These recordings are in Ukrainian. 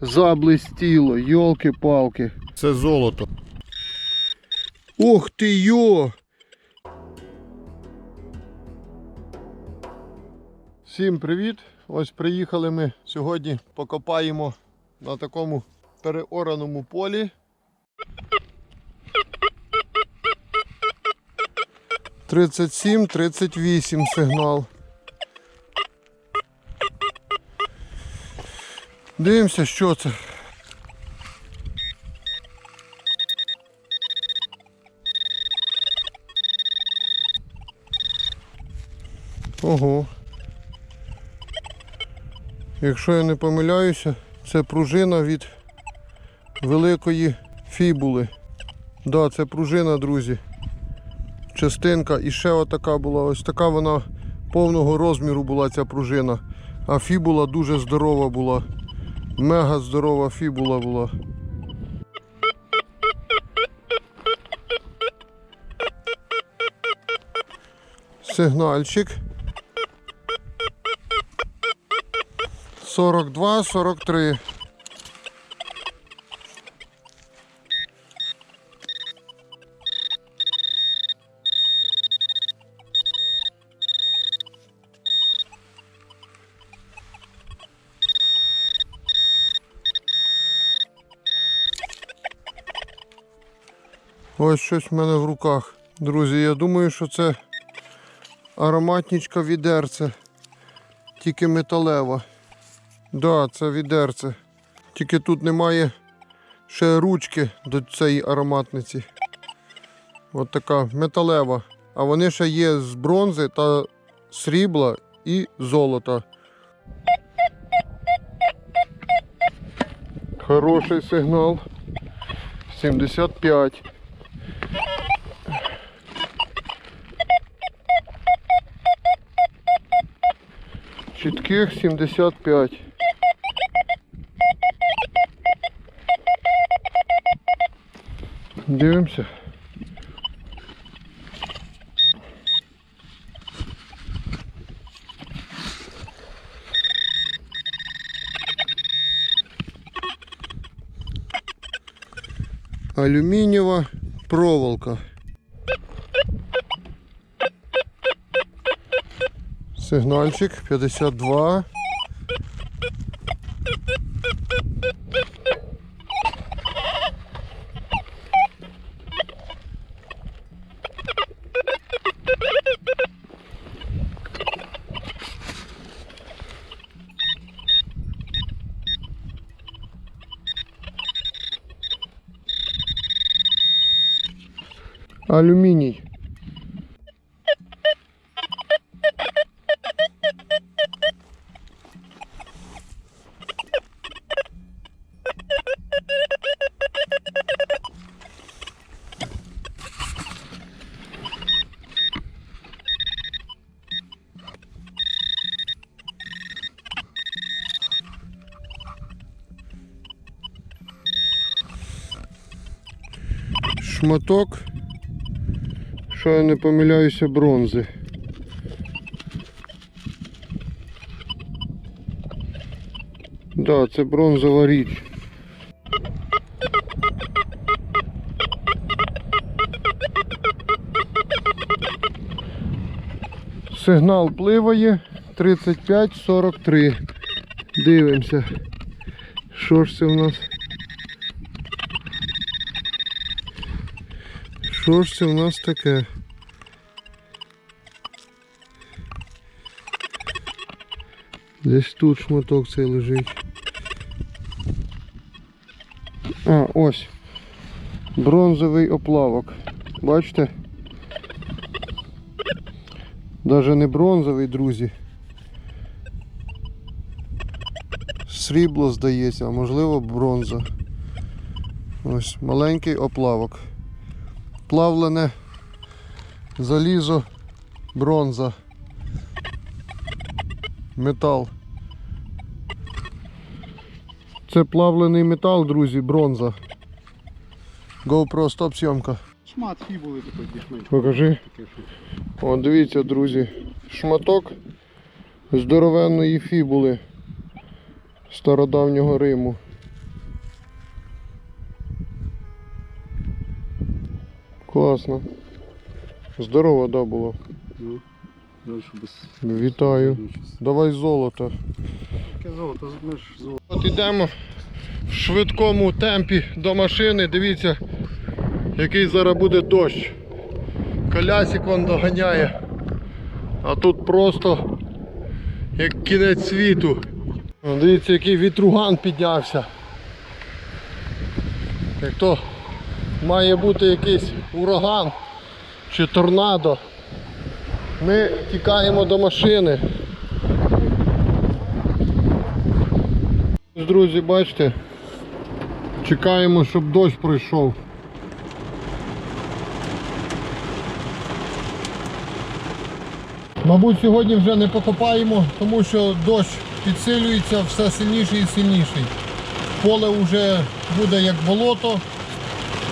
заблистіло, йолки-палки. Це золото. Ох ти йо! Всім привіт! Ось приїхали ми сьогодні покопаємо на такому переораному полі. Тридцять сім, тридцять вісім сигнал. Дивимося, що це. Ого. Якщо я не помиляюся, це пружина від великої фібули. Да, це пружина, друзі. Частинка і ще отака була. Ось така вона повного розміру була ця пружина. А фібула дуже здорова була. Мега здорова фібула була. Сигнальчик. 42, Ось щось в мене в руках. Друзі, я думаю, що це ароматнічка відерце. Тільки металева. Да, це відерце. Тільки тут немає ще ручки до цієї ароматниці. От така металева. А вони ще є з бронзи та срібла і золота. Хороший сигнал. 75. Чітких 75. Дивимося. Алюмінієва проволока. Сигнальчик 52. Алюминий. Шматок, що я не помиляюся, бронзи. Да, це бронзова річ. Сигнал пливає 35-43. Дивимося. Що ж це в нас? Що ж це в нас таке? Десь тут шматок цей лежить. А, ось. Бронзовий оплавок. Бачите? Даже не бронзовий, друзі. Срібло здається, а можливо бронза. Ось маленький оплавок плавлене залізо, бронза, метал. Це плавлений метал, друзі, бронза. GoPro стоп зйомка. Шмат фібули такий більш-менш. Покажи. О, дивіться, друзі, шматок здоровенної фібули стародавнього Риму. Класно. Здорово, да, було. Ну, дальше без Вітаю. Давай золото. Таке золото, ми ж золото. От йдемо в швидкому темпі до машини. Дивіться, який зараз буде дощ. Колясик вон доганяє. А тут просто як кінець світу. Дивіться, який вітруган піднявся. Як то має бути якийсь ураган чи торнадо. Ми тікаємо до машини. Друзі, бачите, чекаємо, щоб дощ пройшов. Мабуть, сьогодні вже не покопаємо, тому що дощ підсилюється все сильніший і сильніший. Поле вже буде як болото,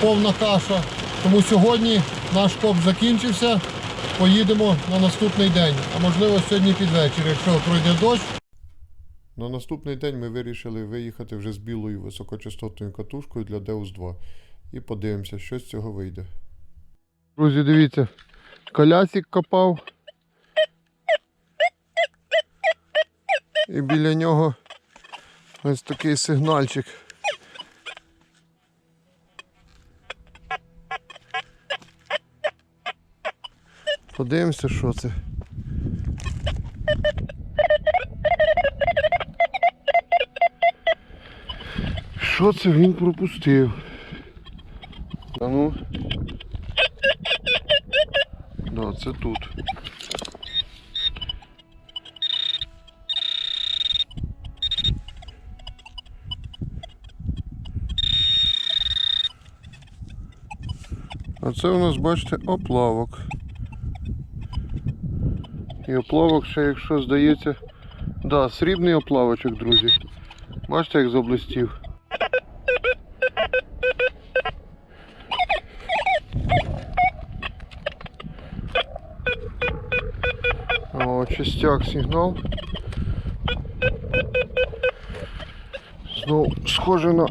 повна каша. Тому сьогодні наш коп закінчився. Поїдемо на наступний день, а можливо сьогодні під вечір, якщо пройде дощ. На наступний день ми вирішили виїхати вже з білою високочастотною катушкою для Deus 2 і подивимося, що з цього вийде. Друзі, дивіться, колясик копав. І біля нього ось такий сигнальчик. Подивимося, що це. Що це він пропустив? А ну. Да, це тут. А це у нас, бачите, оплавок. І оплавок ще, якщо здається. Да, срібний оплавочок, друзі. Бачите, як заблистів. О, частяк сигнал. Знову схоже на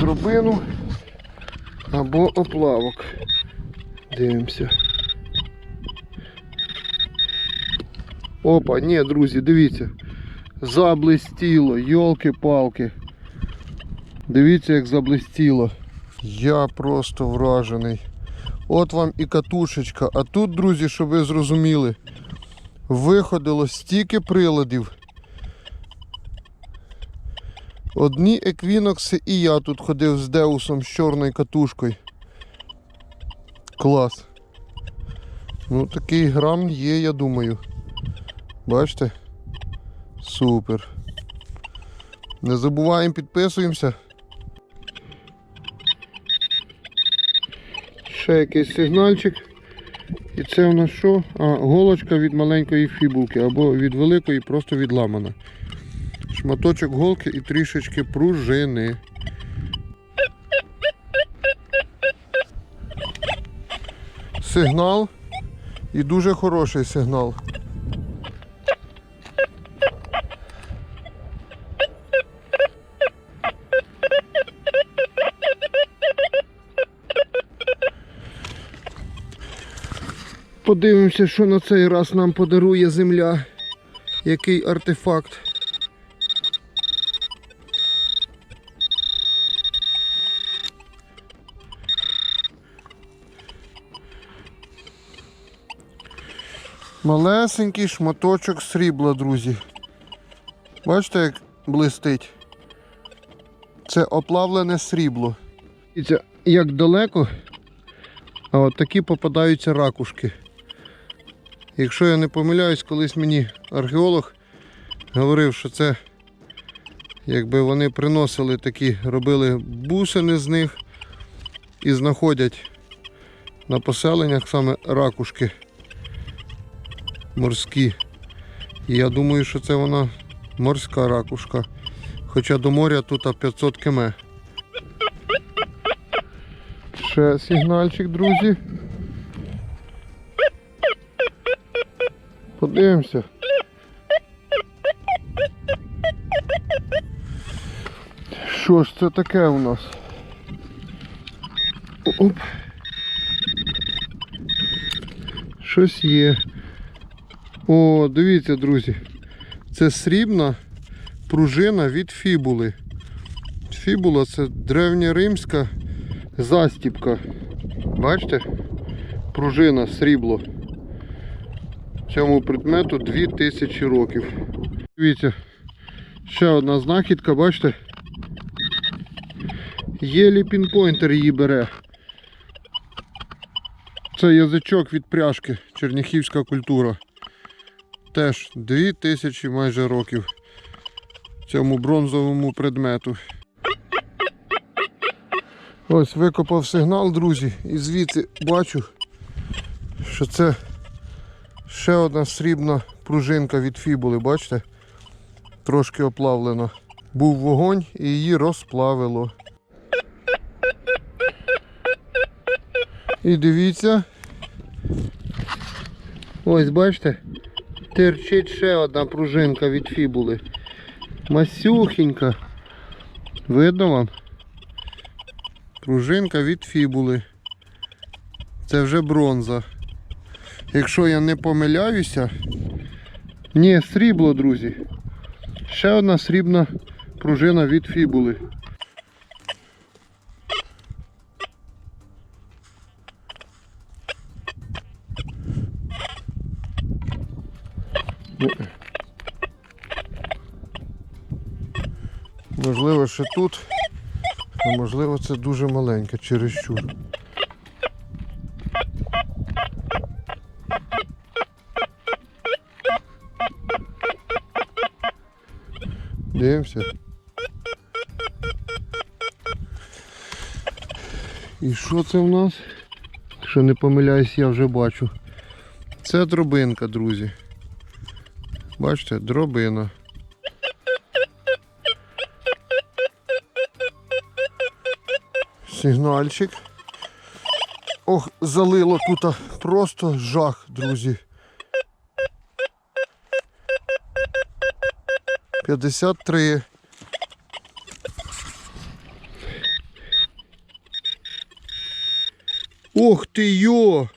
дробину або оплавок. Дивимося. Опа, ні, друзі, дивіться. Заблистіло, йолки-палки. Дивіться, як заблистіло. Я просто вражений. От вам і катушечка. А тут, друзі, щоб ви зрозуміли, виходило стільки приладів. Одні еквінокси і я тут ходив з Деусом з чорною катушкою. Клас. Ну такий грам є, я думаю. Бачите? Супер. Не забуваємо, підписуємося. Ще якийсь сигнальчик. І це у нас що? А, голочка від маленької фібулки або від великої просто відламана. Шматочок голки і трішечки пружини. Сигнал і дуже хороший сигнал. Подивимося, що на цей раз нам подарує земля. Який артефакт. Малесенький шматочок срібла, друзі. Бачите, як блистить? Це оплавлене срібло. Як далеко, а от такі попадаються ракушки. Якщо я не помиляюсь, колись мені археолог говорив, що це якби вони приносили такі, робили бусини з них і знаходять на поселеннях саме ракушки морські. І я думаю, що це вона морська ракушка. Хоча до моря тут 500 км. Ще сигнальчик, друзі. Подивимося. Що ж це таке у нас? Оп. Щось є. О, дивіться, друзі. Це срібна пружина від фібули. Фібула це древньоримська застіпка. Бачите? Пружина, срібло. Цьому предмету 2000 років. Дивіться, ще одна знахідка, бачите? Єлі пінпойнтер її бере. Це язичок від пряжки, черніхівська культура. Теж 2000 майже років цьому бронзовому предмету. Ось викопав сигнал, друзі, і звідси бачу, що це ще одна срібна пружинка від фібули, бачите? Трошки оплавлена. Був вогонь і її розплавило. І дивіться. Ось бачите, терчить ще одна пружинка від фібули. Масюхенька. Видно вам? Пружинка від фібули. Це вже бронза. Якщо я не помиляюся. Ні, срібло, друзі. Ще одна срібна пружина від фібули. Можливо, ще тут, а можливо це дуже маленьке чересчур. Дивимося. І що це в нас? Якщо не помиляюсь, я вже бачу. Це дробинка, друзі. Бачите, дробина. Сигнальчик. Ох, залило тут просто жах, друзі. 53. Ох ти йо!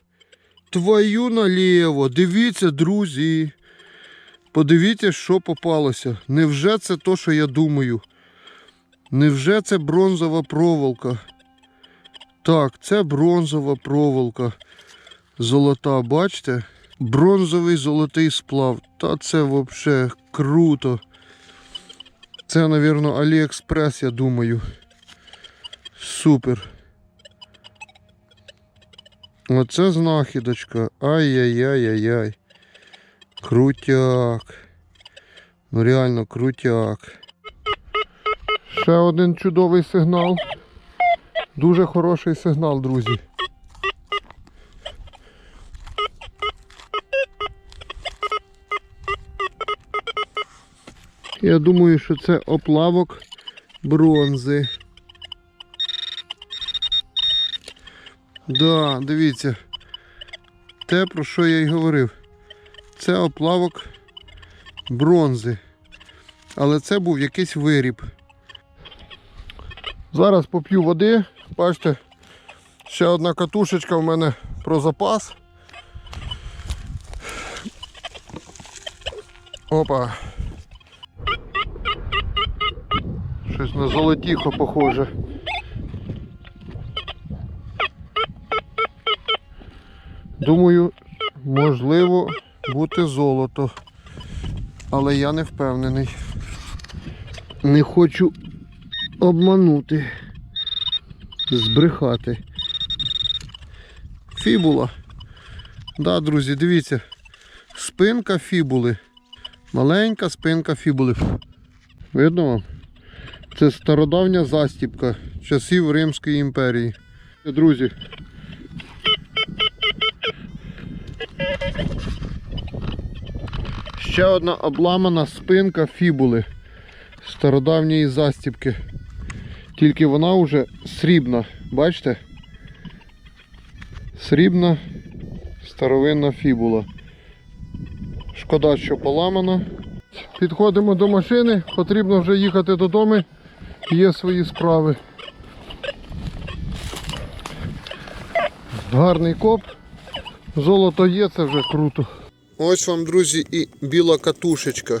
Твою наліво. Дивіться, друзі. Подивіться, що попалося. Невже це то, що я думаю? Невже це бронзова проволока? Так, це бронзова проволока. Золота, бачите? Бронзовий золотий сплав. Та це взагалі круто. Це, мабуть, Аліекспрес, я думаю. Супер. Оце знахідочка. Ай-яй-яй-яй-яй. Крутяк. Ну реально крутяк. Ще один чудовий сигнал. Дуже хороший сигнал, друзі. Я думаю, що це оплавок бронзи. Да, дивіться. Те, про що я й говорив. Це оплавок бронзи. Але це був якийсь виріб. Зараз поп'ю води. Бачите, ще одна катушечка в мене про запас. Опа. Щось на золотіхо похоже. Думаю, можливо бути золото. Але я не впевнений. Не хочу обманути. Збрехати. Фібула. Да, друзі, дивіться. Спинка фібули. Маленька спинка фібули. Видно вам? Це стародавня застіпка часів Римської імперії. Друзі. Ще одна обламана спинка фібули стародавньої застіпки. Тільки вона вже срібна, бачите? Срібна старовинна фібула. Шкода, що поламана. Підходимо до машини, потрібно вже їхати додому. Є свої справи. Гарний коп. Золото є, це вже круто. Ось вам, друзі, і біла катушечка.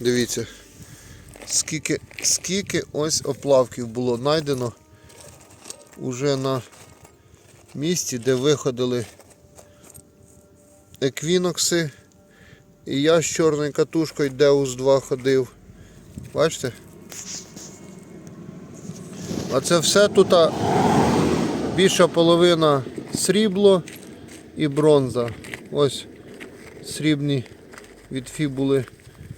Дивіться. Скільки, скільки ось оплавків було знайдено уже на місці, де виходили еквінокси. І я з чорною катушкою Deus 2 ходив. Бачите? А це все тут більша половина срібло і бронза. Ось срібні від фібули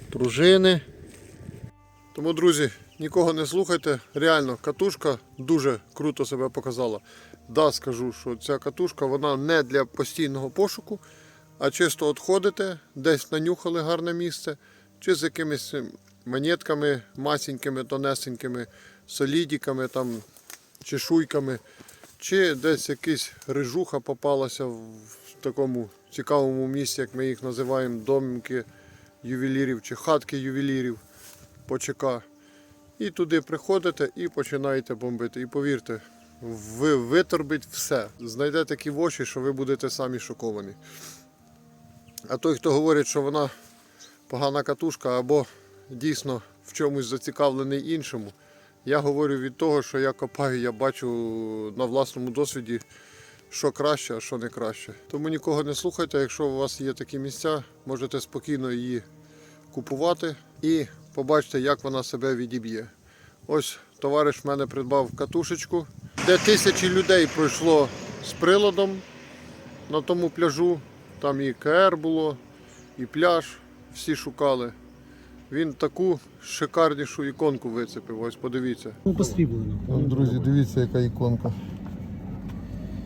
пружини. Тому, друзі, нікого не слухайте. Реально, катушка дуже круто себе показала. Да, скажу, що ця катушка вона не для постійного пошуку, а чисто от ходите, десь нанюхали гарне місце, чи з якимись монетками масенькими, тонесенькими, солідіками, там, чешуйками, чи десь якась рижуха попалася в такому цікавому місці, як ми їх називаємо, домки ювелірів чи хатки ювелірів по ЧК. І туди приходите і починаєте бомбити. І повірте, ви виторбить все. Знайдете такі в очі, що ви будете самі шоковані. А той, хто говорить, що вона погана катушка або дійсно в чомусь зацікавлений іншому, я говорю від того, що я копаю, я бачу на власному досвіді, що краще, а що не краще. Тому нікого не слухайте, якщо у вас є такі місця, можете спокійно її купувати і побачите, як вона себе відіб'є. Ось товариш в мене придбав катушечку, де тисячі людей пройшло з приладом на тому пляжу. Там і КР було, і пляж, всі шукали. Він таку шикарнішу іконку вицепив. Ось подивіться. Ну, посріблено. Друзі, дивіться, яка іконка.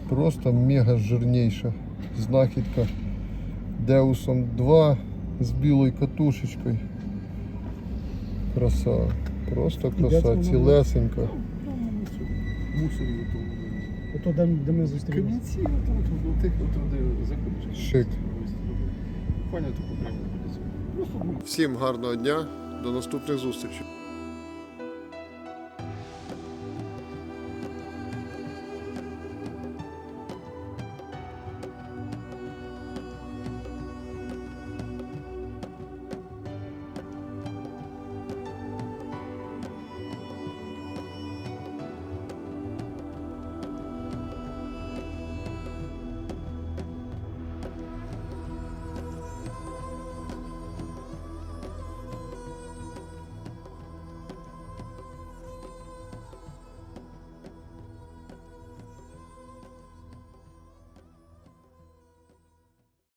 Просто мега жирніша знахідка. Деусом 2 з білою катушечкою. Краса. Просто краса, цілесенька. Ото де, де ми зустрілися. Шик. Паня таку прямо. Всім гарного дня, до наступних зустрічей.